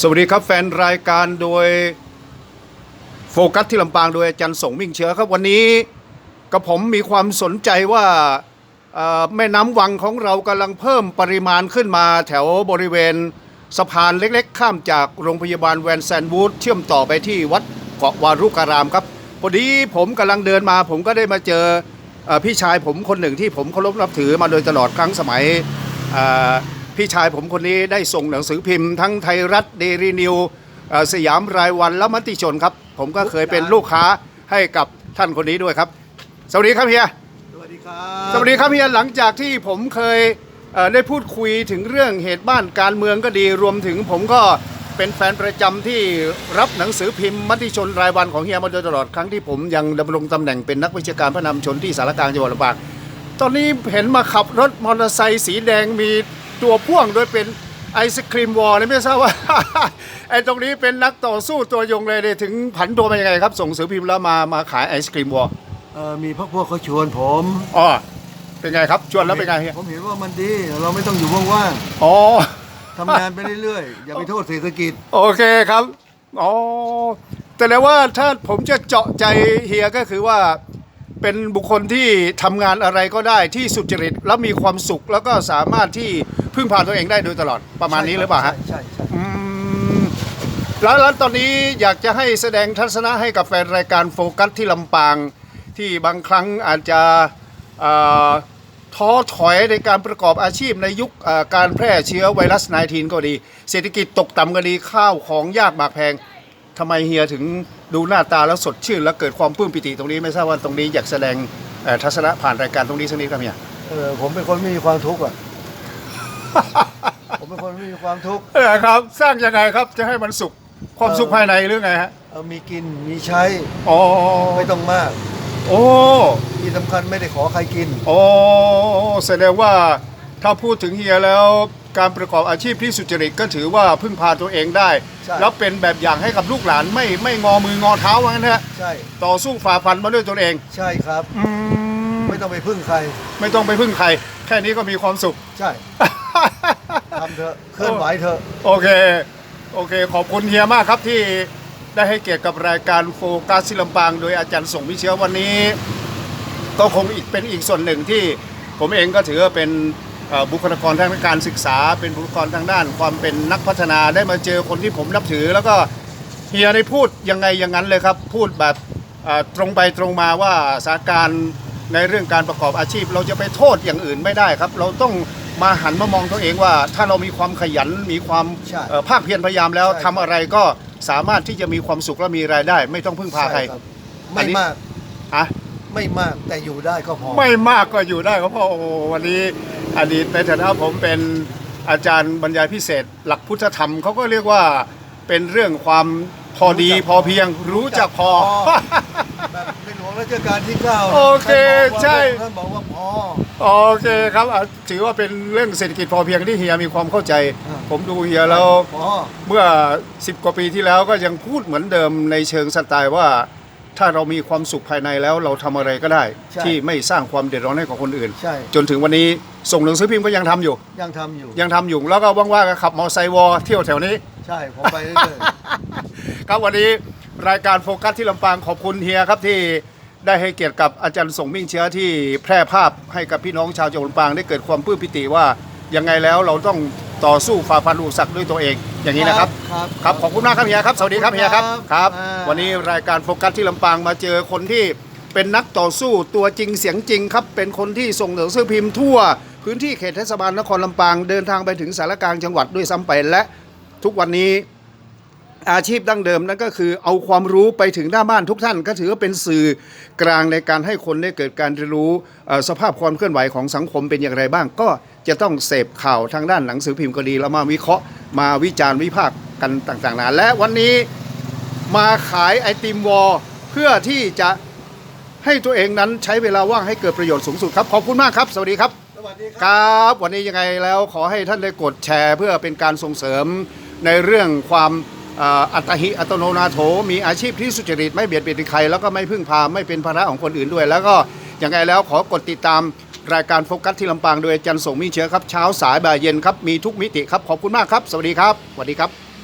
สวัสดีครับแฟนรายการโดยโฟกัสที่ลำปางโดยอาจารย์สงมิ่งเชื้อครับวันนี้กับผมมีความสนใจว่าแม่น้ำวังของเรากำลังเพิ่มปริมาณขึ้นมาแถวบริเวณสะพานเล็กๆ ข้ามจากโรงพยาบาลแวนแซนวูดเชื่อมต่อไปที่วัดเกาะวารุการามครับพอดีผมกำลังเดินมา ผมก็ได้มาเจออพี่ชายผมคนหนึ่งที่ผมเคารพนับถือมาโดยตลอดครั้งสมัย พี่ชายผมคนนี้ได้ส่งหนังสือพิมพ์ ทั้งไทยรัฐเดลีนิวสยามรายวันและมติชนครับ ผมก็เคยเป็นลูกค้าให้กับท่านคนนี้ด้วยครับ สวัสดีครับเฮียสวัสดีครับสวัสดีครับเฮียหลังจากที่ผมเคยเอ่อได้พูดคุยถึงเรื่องเหตุบ้านการเมืองก็ดีรวมถึงผมก็เป็นแฟนประจำที่รับหนังสือพิมพ์มติชนรายวันของเฮียมาโดยตลอดครั้งที่ผมยังดำรงตำแหน่งเป็นนักวิชาการพระนำชนที่สารกลางจังหวัดลำปางตอนนี้เห็นมาขับรถมอเตอร์ไซค์สีแดงมี ตัวพ่วงโดยเป็นไอศครีมวอลเลยไม่ทราบว่า ไอ้ตรงนี้เป็นนักต่อสู้ตัวยงเลยเนี่ยถึงผันตัวมายังไงครับ ส่งหนังสือพิมพ์แล้วมามาขายไอศครีมวอลเอ่อมีพวกพวกเขาชวนผมอ๋อเป็นไงครับ ชวนแล้วเป็นไงเฮียผมเห็นว่ามันดี เราไม่ต้องอยู่ว่างอ๋อๆทำงานไปเรื่อยๆ อย่าไปโทษเศรษฐกิจ โอเคครับอ๋อแต่แล้วว่าถ้าผมจะเจาะใจเฮียก็คือว่า เป็นบุคคลที่ทำงานอะไรก็ได้ที่สุจริตแล้วมีความสุขแล้วก็สามารถที่พึ่งพาตัวเองได้โดยตลอดประมาณนี้หรือเปล่าฮะใช่ใช่อืมแล้วแล้วตอนนี้อยากจะให้แสดงทัศนะให้กับแฟนรายการโฟกัสที่ลำปาง ที่บางครั้งอาจจะเอ่อท้อถอยในการประกอบอาชีพในยุคเอ่อการแพร่เชื้อไวรัส -19 ก็ดี เศรษฐกิจตกต่ำก็ดีข้าวของยากหมากแพง ทำไมเฮียถึงดูหน้าตาแล้วสดชื่น แล้วเกิดความปลื้มปิติตรงนี้ไม่ทราบว่าตรงนี้อยากแสดงเอ่อทัศนะผ่านรายการตรงนี้สักนิดครับเฮีย เออผมเป็นคนไม่มีความทุกข์อะ ผมเป็นคนไม่มีความทุกข์เออครับสร้างยังไงครับจะให้มันสุขความสุขภายในหรือไงฮะเออมีกินมีใช้อ๋อไม่ต้องมาก โอ้ที่สำคัญไม่ได้ขอใครกิน โอ้แสดงว่าถ้าพูดถึงเฮียแล้ว การประกอบอาชีพที่สุจริตก็ถือว่าพึ่งพาตัวเองได้ ใช่ แล้วเป็นแบบอย่างให้กับลูกหลานไม่ไม่งอมืองอเท้าว่างั้นเถอะใช่ ต่อสู้ฝ่าฟันมาด้วยตัวเองใช่ครับ อืมไม่ต้องไปพึ่งใคร ไม่ต้องไปพึ่งใคร แค่นี้ก็มีความสุข ใช่ทำเถอะเคลื่อนไหวเถอะ โอเค โอเค ขอบคุณเฮียมากครับที่ได้ให้เกียรติกับรายการโฟกัสสิลำปาง โดยอาจารย์ส่งวิเชียววันนี้ ก็คงอีกเป็นอีกส่วนหนึ่งที่ผมเองก็ถือว่าเป็นเอ่อ บุคลากรทางการศึกษา เป็นบุคลากรทางด้าน ความเป็นนักพัฒนาได้มาเจอคนที่ผมนับถือ แล้วก็เฮียได้พูดยังไงอย่างนั้นเลยครับ พูดแบบเอ่อตรงไปตรงมาว่าสถานการณ์ในเรื่องการประกอบอาชีพ เราจะไปโทษอย่างอื่นไม่ได้ครับ เราต้องมาหันมามองตัวเองว่า ถ้าเรามีความขยันมีความใช่เอ่อภาคเพียรพยายามแล้วใช่ทำอะไรก็สามารถที่จะมีความสุขและมีรายได้ ไม่ต้องพึ่งพาใครช่ครับอันไม่นี้มากอะไม่มากแต่อยู่ได้ก็พอ ไม่มากก็อยู่ได้ครับพ่อโอ้โหวันนี้ อดีตในฐานะผมเป็นอาจารย์บรรยายพิเศษ หลักพุทธธรรมเขาก็เรียกว่าเป็นเรื่องความพอดีรู้จักพอเพียงรู้จักพอ แบบในหลวงรัชกาลที่เก้าโอเคท่านบอกว่าใช่ ท่านบอกว่าพอ โอเคครับอะถือว่าเป็นเรื่องเศรษฐกิจพอเพียงที่เฮียมีความเข้าใจ อ่า ผมดูเฮียแล้ว พอ เมื่อ 10 กว่าปีที่แล้วก็ยังพูดเหมือนเดิมในเชิงสไตล์ว่า ถ้าเรามีความสุขภายในแล้วเราทำอะไรก็ได้ ใช่ ที่ไม่สร้างความเดือดร้อนให้กับคนอื่น ใช่จนถึงวันนี้ส่งหนังสือพิมพ์ก็ยังทำอยู่ ยังทำอยู่ ยังทำอยู่แล้วก็ว่างๆก็ขับมอไซค์วอเที่ยวแถวนี้ ใช่ผมไปเรื่อยครับวันนี้รายการโฟกัสที่ลำปางขอบคุณเฮียครับที่ได้ให้เกียรติกับอาจารย์ส่งมิ่งเชื้อที่แพร่ภาพให้กับพี่น้องชาวจังหวัดลำปางได้เกิดความปลื้มปิติว่ายังไงแล้วเราต้อง ต่อสู้ฝ่าฟันอุปสรรคด้วยตัวเอง อย่างนี้นะครับ ครับครับขอบคุณมากครับเฮียครับ สวัสดีครับขอบคุณเฮียครับครับ ครับ อ่า วันนี้รายการโฟกัสที่ลำปางมาเจอคนที่เป็นนักต่อสู้ตัวจริงเสียงจริงครับ เป็นคนที่ส่งหนังสือพิมพ์ทั่ว พื้นที่เขตเทศบาลนครลำปางเดินทางไปถึงสารกลางจังหวัดด้วยซ้ำไปและทุกวันนี้ อาชีพดั้งเดิมนั่นก็คือเอาความรู้ไปถึงหน้าบ้านทุกท่าน ก็ถือว่าเป็นสื่อกลางในการให้คนได้เกิดการเรียนรู้เอ่อสภาพความเคลื่อนไหวของสังคมเป็นอย่างไรบ้าง ก็ จะต้องเสพข่าวทางด้านหนังสือพิมพ์ก็ดีแล้วมาวิเคราะห์มาวิจารณ์วิพากษ์กันต่างๆนานาและวันนี้มาขายไอติมวอลเพื่อที่จะให้ตัวเองนั้นใช้เวลาว่างให้เกิดประโยชน์สูงสุดครับ ขอบคุณมากครับ สวัสดีครับๆสวัสดีคครับ รับ วันนี้ยังไงแล้วขอให้ท่านได้กดแชร์ เพื่อเป็นการส่งเสริมในเรื่องความเอ่ออัตหิอัตโนนาโถมีอาชีพที่สุจริตไม่เบียดเบียนใครแล้วก็ไม่พึ่งพาไม่เป็นภาระของคนอื่นด้วย แล้วก็ยังไงแล้วขอกดติดตาม รายการโฟกัสที่ลำปางโดยอาจารย์ส่งมีเชื้อครับเช้าสายบ่ายเย็นครับมีทุกมิติครับขอบคุณมากครับ สวัสดีครับสวัสดีครับ